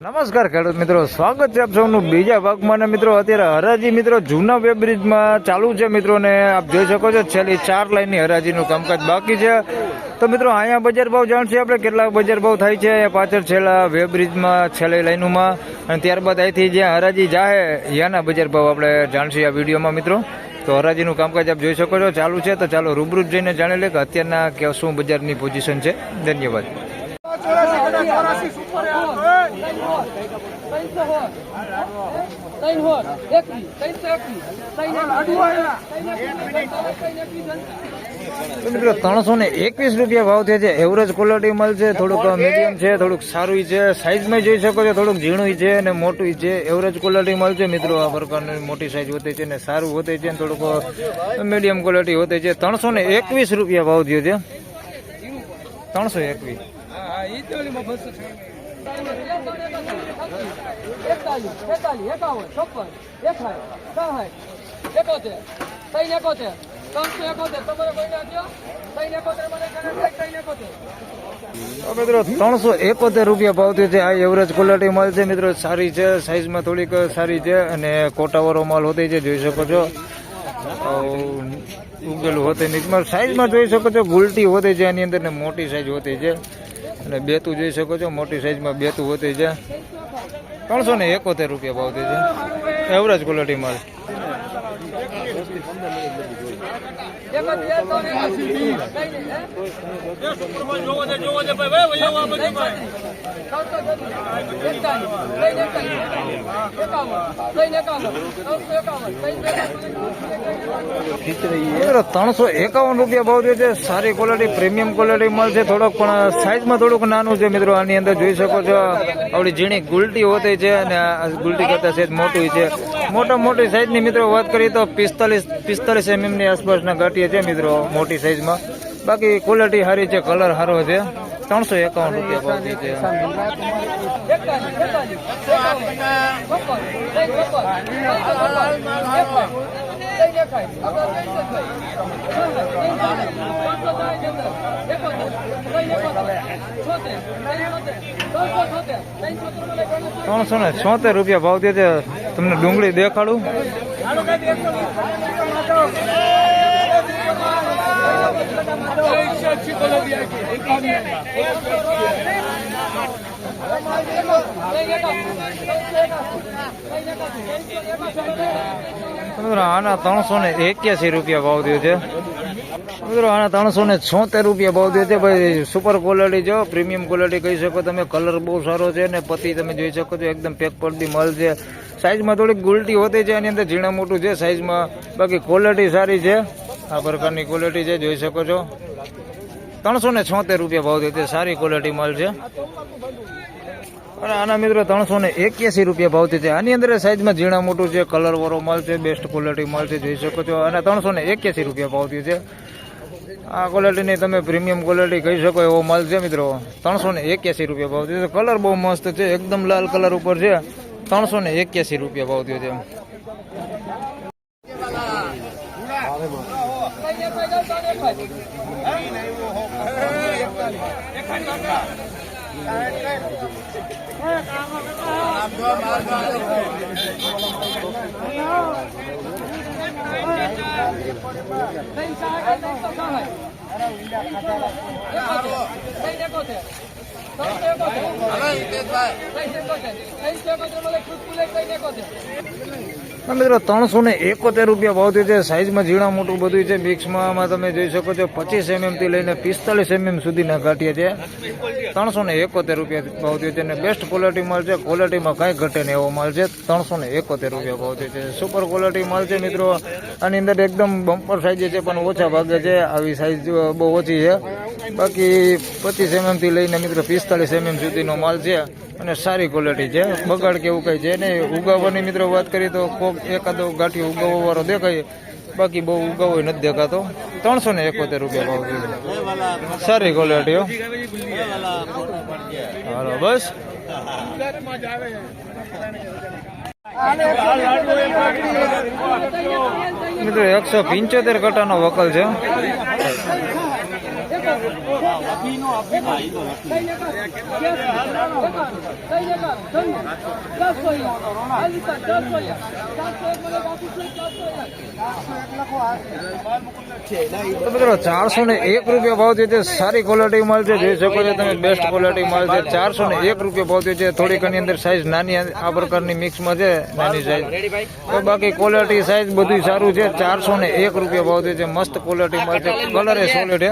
નમસ્કાર ખેડૂત મિત્રો, સ્વાગત છે આપ સૌનું બીજા ભાગમાં. ને મિત્રો, અત્યારે હરાજી મિત્રો, જૂના વેબ બ્રિજમાં ચાલુ છે મિત્રો ને આપ જોઈ શકો છો છેલ્લી ચાર લાઈનની હરાજીનું કામકાજ બાકી છે. તો મિત્રો, અહીંયા બજાર ભાવ જાણશે આપણે, કેટલા બજાર ભાવ થાય છે પાછળ છેલ્લા વેબ બ્રિજમાં છેલ્લી લાઈનોમાં. અને ત્યારબાદ અહીંથી જ્યાં હરાજી જાહે, ત્યાંના બજાર ભાવ આપણે જાણશું આ વિડીયોમાં મિત્રો. તો હરાજીનું કામકાજ આપ જોઈ શકો છો, ચાલુ છે. તો ચાલો રૂબરૂ જઈને જાણી લે કે અત્યારના શું બજારની પોઝિશન છે. ધન્યવાદ. ત્રણસો ને એકવીસ રૂપિયા ભાવ થયા છે. એવરેજ ક્વોલિટી મળશે થોડુંક મીડિયમ છે થોડુંક સારું છે. સાઈઝમાં જોઈ શકો છો થોડુંક ઝીણું છે અને મોટું છે. એવરેજ ક્વોલિટી મળશે મિત્રો આ પ્રકારની મોટી સાઇઝ હોતી છે ને સારું હોતે છે ને થોડુંક મીડિયમ ક્વોલિટી હોતી છે. ત્રણસો ને એકવીસ રૂપિયા ભાવ થયો છે. ત્રણસો એકવીસ. ત્રણ એકોતેર ત્રણસો એકોતેર મિત્રો ત્રણસો એકોતેર રૂપિયા ભાવતી છે. આ એવરેજ ક્વોલિટી માલ છે. મિત્રો, સારી છે. સાઇઝમાં થોડીક સારી છે અને કોટાવાળો માલ હોતી છે. જોઈ શકો છો. ઉગેલું હોતી નહીં. સાઇઝમાં જોઈ શકો છો. ગુલટી હોતી છે. એની અંદર ને મોટી સાઇઝ હોતી છે. અને બેતું જોઈ શકો છો, મોટી સાઇઝમાં બેતું હોતી છે. ત્રણસો ને એકોતેર રૂપિયા ભાવ થયો છે. એવરેજ ક્વોલિટી માલ એકોતેર ત્રણ એકાસી મિત્રો ત્રણસો એકાવન રૂપિયા ભાવ થયો છે, સારી ક્વોલિટી પ્રીમિયમ ક્વોલિટી મળશે થોડોક, પણ સાઈઝમાં થોડુંક નાનું છે મિત્રો, આની અંદર જોઈ શકો છો આપણી ઝીણી ગુલટી હોતી છે અને ગુલટી કરતા સહેજ મોટી છે. મોટા મોટી સાઇઝની મિત્રો વાત કરીએ તો પિસ્તાલીસ પિસ્તાલીસ એમએમની આસપાસના ગાંઠિયા છે મિત્રો, મોટી સાઇઝમાં બાકી ક્વોલિટી સારી છે કલર સારો છે. ત્રણસો એકાવન રૂપિયા ભાવ છે ત્રણસો ને છોતેર રૂપિયા ભાવ દે છે તમને ડુંગળી દેખાડું. મિત્રો, આના ત્રણસો ને એક્યાસી રૂપિયા ભાવ થયો છે. મિત્રો, આના ત્રણસો ને છોતેર રૂપિયા ભાવ થયો છે. ભાઈ સુપર ક્વોલિટી જો પ્રીમિયમ ક્વોલિટી કહી શકો તમે. કલર બહુ સારો છે ને પતિ તમે જોઈ શકો છો. એકદમ પેક પડતી મલ છે. સાઈઝમાં થોડીક ગુલટી હોતી છે, એની અંદર ઝીણા મોટું છે, સાઈઝમાં બાકી ક્વોલિટી સારી છે. આ પ્રકારની ક્વોલિટી છે, જોઈ શકો છો. ત્રણસો ને છોતેર રૂપિયા ભાવ થયો સારી ક્વોલિટી માલ છે. અને આના મિત્રો ત્રણસો ને એક્યાસી રૂપિયા ભાવ છે. આની અંદર સાઈઝમાં ઝીણા મોટું છે કલર વાળો માલ છે બેસ્ટ ક્વોલિટી માલ છે, જોઈ શકો છો. અને ત્રણસો ને એક્યાસી રૂપિયા ભાવ છે. આ ક્વોલિટીની તમે પ્રીમિયમ ક્વોલિટી કહી શકો એવો માલ છે, મિત્રો. ત્રણસો ને એક્યાસી રૂપિયા ભાવ છે. કલર બહુ મસ્ત છે, એકદમ લાલ કલર ઉપર છે. ત્રણસો ને એક્યાસી રૂપિયા ભાવ થયો છે હા મિત્રો, ત્રણસો ને એકોતેર રૂપિયા ભાવ થયો છે. સાઈઝમાં ઝીણા મોટું બધું છે. મિક્સમાં તમે જોઈ શકો છો, પચીસ એમએમથી લઈને પિસ્તાલીસ એમએમ સુધીના ગાંઠિયા છે. ત્રણસો ને એકોતેર રૂપિયા ભાવ થયો છે અને બેસ્ટ ક્વોલિટી માલ છે. ક્વોલિટીમાં કાંઈ ઘટે ને એવો માલ છે. ત્રણસો ને એકોતેર રૂપિયા ભાવ થયો છે. સુપર ક્વોલિટી માલ છે, મિત્રો. આની અંદર એકદમ બમ્પર સાઈઝ છે, પણ ઓછા ભાગે છે. આવી સાઈઝ બહુ ઓછી છે. બાકી પચીસ એમએમથી લઈને મિત્રો પિસ્તાલીસ એમએમ સુધીનો માલ છે અને સારી ક્વોલિટી છે. બગાડ કે એવું કંઈ છે નહીં. ઉગાવવાની મિત્રો વાત કરીએ તો કોક એકાદો ગાંઠી ઉગાવવા વાળો દેખાય. બાકી બહુ ઉગાવો નથી દેખાતો. ત્રણસો ને એકોતેર રૂપિયા ભાવ છે. સારી ક્વોલિટી હો. હાલો, બસ. મિત્રો એકસો પંચોતેર કટાનો વકલ છે. તો મિત્રો, ચારસો ને એક રૂપિયા ભાવ થયો છે, સારી ક્વોલિટી છે. જોઈ શકો છો તમે બેસ્ટ ક્વોલિટી છે. ચારસો ને એક રૂપિયા ભાવ થયો છે, થોડીક એની અંદર સાઈઝ નાની આ પ્રકારની મિક્સમાં છે, નાની સાઈઝ તો બાકી ક્વોલિટી સાઈઝ બધું સારું છે. ચારસો ને એક રૂપિયા ભાવ થયો છે, મસ્ત ક્વોલિટી છે. કલર એ સોલિડ છે.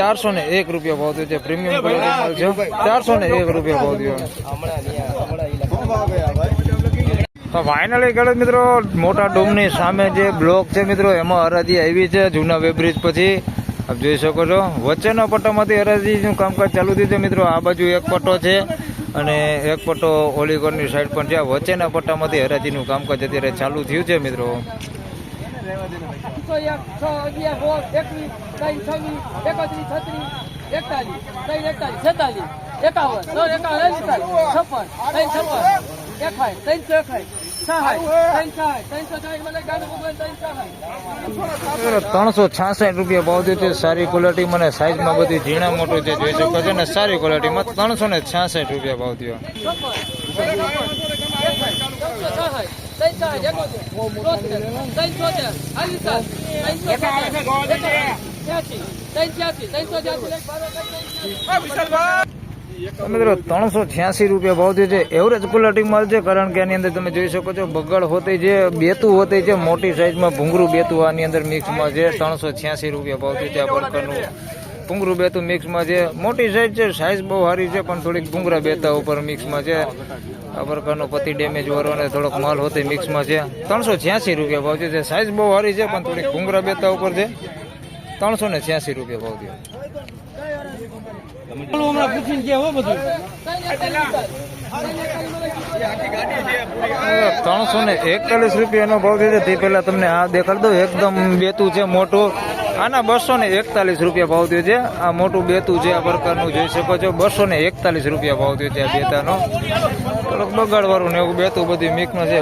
ચારસો ને એક રૂપિયા ભાવ થયો છે. પ્રીમિયમ ક્વોલિટી માલ છે. ચારસો ને એક રૂપિયા ભાવ થયો. તો ફાઇનલી ખેડૂત મિત્રો, મોટા ડોમની સામે જે બ્લોક છે મિત્રો, એમાં હરાજી આવી છે જૂના વેબ્રિજ પછી. આપ જોઈ શકો છો. વચ્ચેના પટ્ટામાંથી હરાજીનું કામકાજ ચાલુ થયું છે મિત્રો. આ બાજુ એક પટ્ટો છે અને એક પટ્ટો ઓલીગોરની સાઈડ પણ છે. વચ્ચેના પટ્ટામાંથી હરાજીનું કામકાજ અત્યારે ચાલુ થયું છે મિત્રો. એકસો એક છ અગિયાર સોળ એકવીસ ત્રણ છવ્વીસ એકત્રીસ છત્રીસ એકતાલીસ ત્રણ એકતાલીસ છેતાલીસ એકાવન ત્રણ એકાવન એકતાલીસ છપ્પન ત્રણ છપ્પન એકાય ત્રણસો એકાય ત્રણસો છાસઠ રૂપિયા ભાવ થયો છે સારી ક્વોલિટી મને સાઈઝમાં બધી ઝીણા મોટું છે જોઈ શકો છો ને સારી ક્વોલિટીમાં ત્રણસો ને છાસઠ રૂપિયા ભાવ થયો. મિત્રો, ત્રણસો છ્યાસી રૂપિયા ભાવ થયો છે એવરેજ ક્વોલિટી મળશે કારણ કે આની અંદર તમે જોઈ શકો છો, બગડ હોતી જે, બેતું હોતી છે મોટી સાઈઝમાં ભૂંગરું બેતું આની અંદર મિક્સમાં છે ત્રણસો છ્યાસી રૂપિયા ભાવ થયું છે આ પ્રકારનું ભૂંગરું બેતું મિક્સમાં છે મોટી સાઈઝ છે સાઈઝ બહુ સારી છે, પણ થોડીક ભૂંગરા બેતા ઉપર મિક્સમાં છે આ પ્રકારનો પતિ ડેમેજ વાળો અને થોડોક માલ હોતી મિક્સમાં છે. ત્રણસો છ્યાસી રૂપિયા ભાવ છે. સાઈઝ બહુ સારી છે પણ થોડીક ભૂંગરા બેતા ઉપર છે. ત્રણસો ને છ્યાસી રૂપિયા ભાવ થયો. ત્રણસો ને એકતાલીસ રૂપિયાનો ભાવ થયો છે. તે પહેલા તમને આ દેખાડ દઉં. એકદમ બેતું છે મોટું. આના બસો ને એકતાલીસ રૂપિયા ભાવ થયો છે. આ મોટું બેતું છે, આ પ્રકારનું જોઈ શકો છો. બસો ને એકતાલીસ રૂપિયા ભાવ થયો છે આ બેતાનો. થોડોક બગાડવાળું ને એવું બેતું બધું મિક્સમાં છે.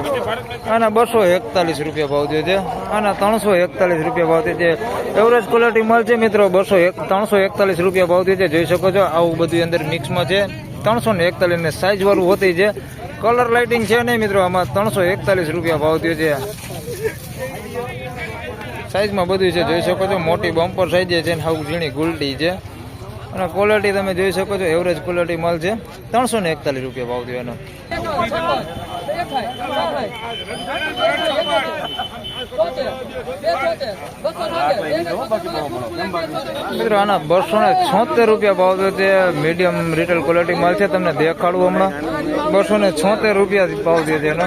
આના બસો એકતાલીસ રૂપિયા ભાવ થયો છે. આના ત્રણસો એકતાલીસ રૂપિયા ભાવ થયો છે. એવરેજ ક્વોલિટી માલ છે મિત્રો. બસો એક, ત્રણસો એકતાલીસ રૂપિયા ભાવ થયો છે. જોઈ શકો છો, આવું બધું અંદર મિક્સમાં છે. ત્રણસો ને એકતાલીસ ને સાઈઝ વાળું હોતી છે. કલર લાઇટિંગ છે નહીં મિત્રો, આમાં ત્રણસો એકતાલીસ રૂપિયા ભાવ થયો છે. સાઈઝમાં બધું છે, જોઈ શકો છો, મોટી બમ્પર સાઈઝ છે ને હાઉ ઝીણી ગુલટી છે. અને ક્વોલિટી તમે જોઈ શકો છો એવરેજ ક્વોલિટી માલ છે. ત્રણસો ને એકતાલીસ રૂપિયા ભાવ થયો એનો. મિત્રો, આના બસો ને રૂપિયા ભાવ થયો તે મીડિયમ રિટેલ ક્વોલિટી માલ છે, તમને દેખાડું હમણાં. બસો ને છોતેર રૂપિયા ભાવ થયો છે એનો.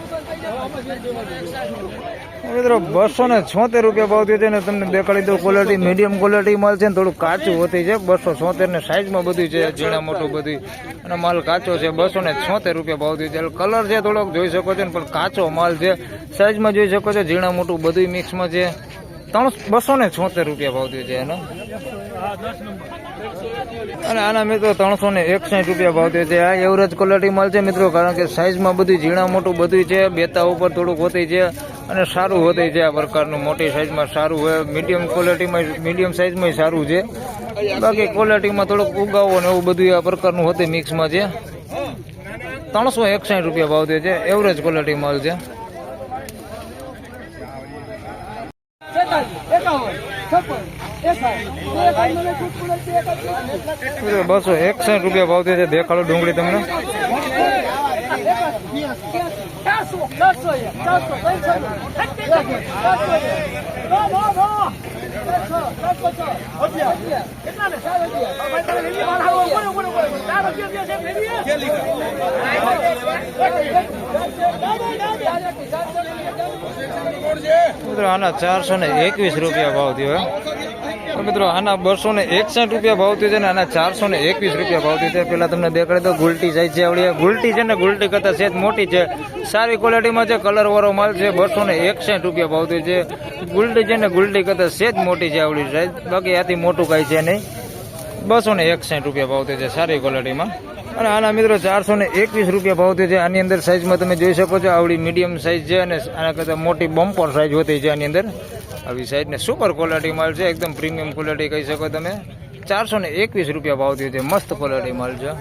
મિત્રો, બસો ને છોતેર રૂપિયા ભાવ થયો છે ને તમને દેખાડી દઉં ક્વોલિટી મીડિયમ ક્વોલિટી માલ છે ને થોડું કાચું હોતી છે. બસો છોતેર ને સાઈઝમાં બધું છે, ઝીણા મોટું બધું. અને માલ કાચો છે, બસો ને છોતેર રૂપિયા ભાવ થયો છે. કલર છે થોડોક જોઈ શકો છો ને, પણ કાચો માલ છે. સાઈઝમાં જોઈ શકો છો, ઝીણા મોટું બધું મિક્સમાં છે. ત્રણ બસો ને છોતેર રૂપિયા ભાવ થયો છે એનો. અને આના મિત્રો ત્રણસો ને એકસાઠ રૂપિયા ભાવ થયો છે. આ એવરેજ ક્વોલિટી છે મિત્રો, કારણ કે સાઈઝમાં બધું ઝીણા મોટું બધું છે, બેતા ઉપર થોડુંક હોતી છે અને સારું હોતી છે આ પ્રકારનું મોટી સાઈઝમાં સારું હોય. મીડિયમ ક્વોલિટીમાં મીડિયમ સાઈઝમાં સારું છે. બાકી ક્વોલિટીમાં થોડુંક ઉગાવો ને એવું બધું આ પ્રકારનું હોતી મિક્સમાં છે. ત્રણસો એકસાઠ રૂપિયા ભાવ થયો છે. એવરેજ ક્વોલિટી માલ છે. છપ્પન. બસો એકસઠ રૂપિયા ભાવ થયો છે, દેખાડો ડુંગળી તમને આના ચારસો ને એકવીસ રૂપિયા ભાવ થયો. મિત્રો, આના બસો ને એકસઠ રૂપિયા ભાવ છે ને આના ચારસો ને એકવીસ રૂપિયા ભાવ થયો છે. પેલા તમને દેખાડે તો ગુલટી સાઈઝ છે આવડી. ગુલટી છે ને ગુલટી કરતા સેજ મોટી છે. સારી ક્વોલિટીમાં છે, કલર વાળો માલ છે બસો ને એકસઠ રૂપિયા ભાવ થયો છે. ગુલટી છે ને ગુલટી કરતા સેજ મોટી છે આવડી સાઈઝ બાકી આથી મોટું કાંઈ છે નહીં. બસો ને એકસઠ રૂપિયા ભાવ થયો છે, સારી ક્વોલિટીમાં. અને આના મિત્રો ચારસો ને એકવીસ રૂપિયા ભાવ થયો છે. આની અંદર સાઈઝમાં તમે જોઈ શકો છો, આવડી મીડિયમ સાઈઝ છે અને આના કરતાં મોટી બમ્પર સાઈઝ હોતી છે આની અંદર. આવી સાઈડને સુપર ક્વોલિટી માલ છે, એકદમ પ્રીમિયમ ક્વોલિટી કહી શકો તમે. ચારસો ને એકવીસ રૂપિયા ભાવ થયો છે, મસ્ત ક્વોલિટી માલ છે.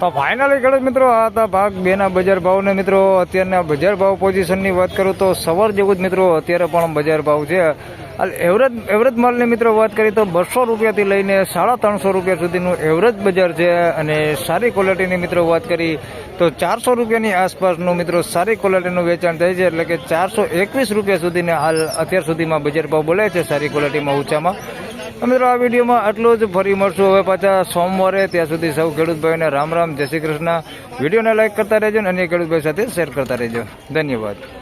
તો ફાઇનલી ખેડૂત મિત્રો, આ હતા ભાગ બે ના બજાર ભાવ ને મિત્રો, અત્યારના બજાર ભાવ પોઝિશનની વાત કરું તો સવાર જેવું જ મિત્રો, અત્યારે પણ બજાર ભાવ છે. એવરેજ એવરેજ માલની મિત્રો વાત કરીએ તો બસો રૂપિયાથી લઈને સાડા ત્રણસો રૂપિયા સુધીનું એવરેજ બજાર છે અને સારી ક્વોલિટીની મિત્રો વાત કરી તો ચારસો રૂપિયાની આસપાસનું મિત્રો સારી ક્વોલિટીનું વેચાણ થાય છે એટલે કે ચારસો એકવીસ રૂપિયા સુધીને હાલ અત્યાર સુધીમાં બજાર ભાવ બોલે છે સારી ક્વોલિટીમાં ઊંચામાં. મિત્રો આ વિડીયોમાં આટલું જ. ફરી મળશું હવે પાછા સોમવારે. ત્યાં સુધી સૌ ખેડૂત ભાઈઓને રામ રામ. જય શ્રી કૃષ્ણ. વિડીયોને લાઇક કરતા રહેજો અને અન્ય ખેડૂત ભાઈ સાથે શેર કરતા રહેજો. ધન્યવાદ.